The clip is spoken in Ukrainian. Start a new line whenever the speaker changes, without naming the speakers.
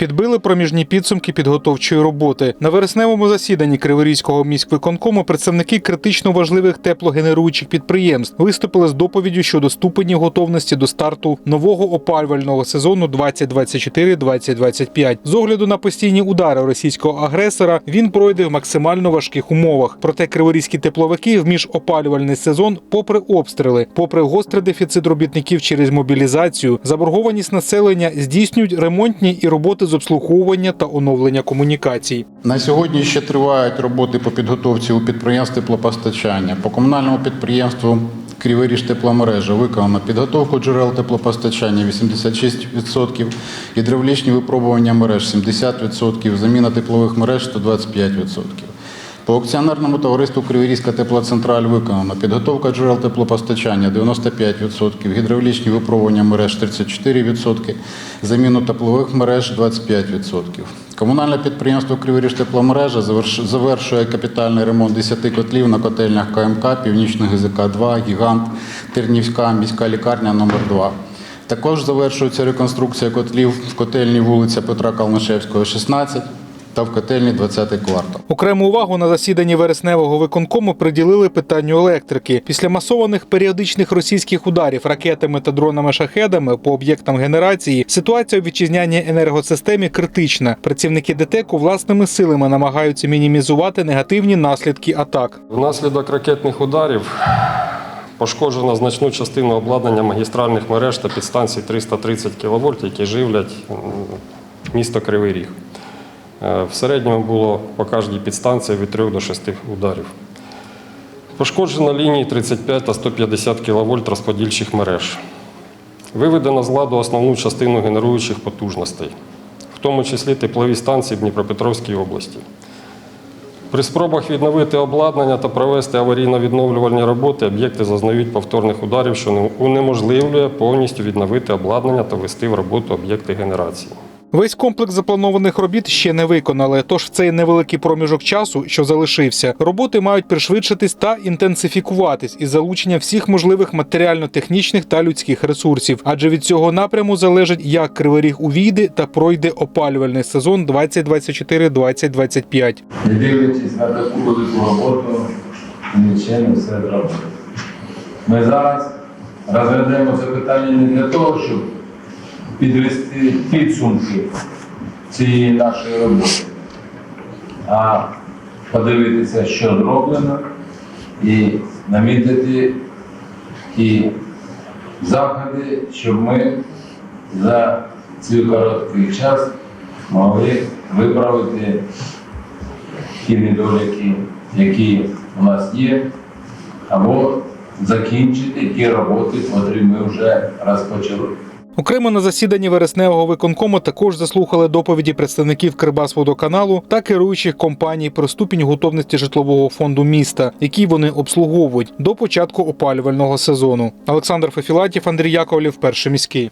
підбили проміжні підсумки підготовчої роботи. На вересневому засіданні Криворізького міськвиконкому представники критично важливих теплогенеруючих підприємств виступили з доповіддю щодо ступені готовності до старту нового опалювального сезону 2024-2025. З огляду на постійні удари російського агресора він пройде в максимально важких умовах. Проте криворізькі тепловики в міжопалювальний сезон, попри обстріли, попри гострий дефіцит робітників через мобілізацію, заборгованість населення здійснюють ремонтні і роботи з обслуговування та оновлення комунікацій.
На сьогодні ще тривають роботи по підготовці у підприємств теплопостачання. По комунальному підприємству Криворіж тепломережа виконано підготовку джерел теплопостачання 86%, гідравлічні випробування мереж 70%, заміна теплових мереж 125%. По акціонерному товариству Криворізька теплоцентраль виконано підготовка джерел теплопостачання 95%, гідравлічні випробування мереж 34%, заміну теплових мереж 25%. Комунальне підприємство Криворіж тепломережа завершує капітальний ремонт 10 котлів на котельнях КМК, Північний ГЗК 2, Гігант, Тернівська міська лікарня номер 2 Також завершується реконструкція котлів в котельні вулиця Петра Калнишевського, 16 та в котельні 20 квартал.
Окрему увагу на засіданні вересневого виконкому приділили питанню електрики. Після масованих періодичних російських ударів ракетами та дронами-шахедами по об'єктам генерації ситуація у вітчизняній енергосистемі критична. Працівники ДТЕКу власними силами намагаються мінімізувати негативні наслідки атак.
Внаслідок ракетних ударів пошкоджено значну частину обладнання магістральних мереж та підстанцій 330 кВт, які живлять місто Кривий Ріг. Е, В середньому було по кожній підстанції від 3 до 6 ударів. Пошкоджено лінії 35 та 150 кВт розподільчих мереж. Виведено з ладу основну частину генеруючих потужностей, в тому числі теплові станції в Дніпропетровській області. При спробах відновити обладнання та провести аварійно-відновлювальні роботи об'єкти зазнають повторних ударів, що унеможливлює повністю відновити обладнання та ввести в роботу об'єкти генерації.
Весь комплекс запланованих робіт ще не виконали. Тож в цей невеликий проміжок часу, що залишився, роботи мають пришвидшитись та інтенсифікуватись із залученням всіх можливих матеріально-технічних та людських ресурсів. Адже від цього напряму залежить, як Кривий Ріг увійде та пройде опалювальний сезон 2024-2025.
Не дивлячись на таку велику роботу, нічим все зробили. Ми зараз розглядаємо це питання не для того, щоб підвести підсумки цієї нашої роботи, а подивитися, що зроблено, і намітити ті заходи, щоб ми за цей короткий час могли виправити ті недоліки, які у нас є, або закінчити ті роботи, які ми вже розпочали.
Окремо на засіданні вересневого виконкому також заслухали доповіді представників Кирбасводоканалу та керуючих компаній про ступінь готовності житлового фонду міста, який вони обслуговують до початку опалювального сезону. Олександр Фефілатів, Андрій Яковлів, перший міський.